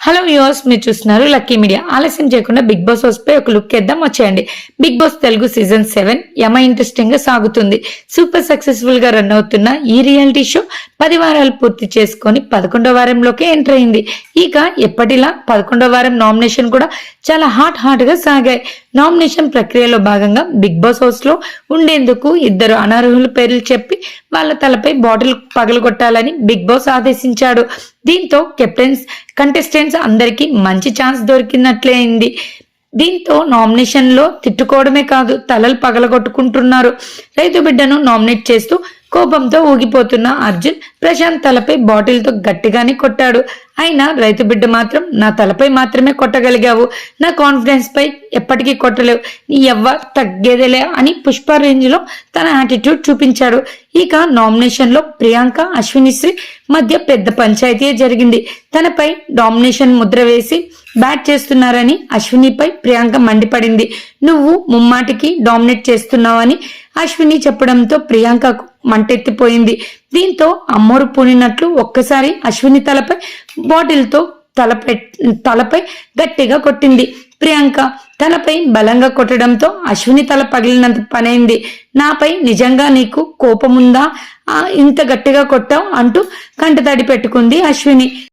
Hello viewers మీరు చూస్తున్నారు lucky media ఆలస్యం చేయకుండా బిగ్ బాస్ హౌస్ పై ఒక లుక్ వేద్దాం వచ్చేయండి. Bigg Boss Telugu season seven యమ ఇంట్రెస్టింగ్గా సాగుతుంది. సూపర్ సక్సెస్ఫుల్గా రన్ అవుతున్న ఈ రియాలిటీ షో పది వారాలు పూర్తి చేసుకొని పదకొండో వారంలోకి ఎంటర్ అయింది. ఇక ఎప్పటిలా పదకొండో వారం నామినేషన్ కూడా చాలా హాట్ హాట్గా సాగాయి. నామినేషన్ ప్రక్రియలో భాగంగా బిగ్ బాస్ హౌస్లో ఉండేందుకు ఇద్దరు అనర్హుల పేర్లు చెప్పి వాళ్ళ తలపై బాటిల్ పగలగొట్టాలని బిగ్ బాస్ ఆదేశించాడు. దీంతో కెప్టెన్స్ కంటెస్టెంట్స్ అందరికీ మంచి ఛాన్స్ దొరికినట్లే అయింది. దీంతో నామినేషన్లో తిట్టుకోవడమే కాదు తలలు పగలగొట్టుకుంటున్నారు. రైతు బిడ్డను నామినేట్ చేస్తూ కోపంతో ఊగిపోతున్న అర్జున్ ప్రశాంత్ తలపై బాటిల్తో గట్టిగానే కొట్టాడు. అయినా రైతు బిడ్డ మాత్రం నా తలపై మాత్రమే కొట్టగలిగావు. నా కాన్ఫిడెన్స్ పై ఎప్పటికీ కొట్టలేవు. నీ ఎవ్వ తగ్గేదేలే అని పుష్ప రేంజ్లో తన యాటిట్యూడ్ చూపించాడు. ఇక నామినేషన్లో ప్రియాంక అశ్వినిశ్రీ మధ్య పెద్ద పంచాయతీ జరిగింది. తనపై డామినేషన్ ముద్ర వేసి బ్యాట్ చేస్తున్నారని అశ్వినిపై ప్రియాంక మండిపడింది. నువ్వు ముమ్మాటికి డామినేట్ చేస్తున్నావని అశ్విని చెప్పడంతో ప్రియాంకకు మంటెత్తిపోయింది. దీంతో అమ్మోరు పూనినట్లు ఒక్కసారి అశ్విని తలపై బాటిల్తో తలపై తలపై గట్టిగా కొట్టింది. ప్రియాంక తలపై బలంగా కొట్టడంతో అశ్విని తల పగిలినంత పనైంది. నాపై నిజంగా నీకు కోపముందా? ఆ, ఇంత గట్టిగా కొట్టావు అంటూ కంటతడి పెట్టుకుంది అశ్విని.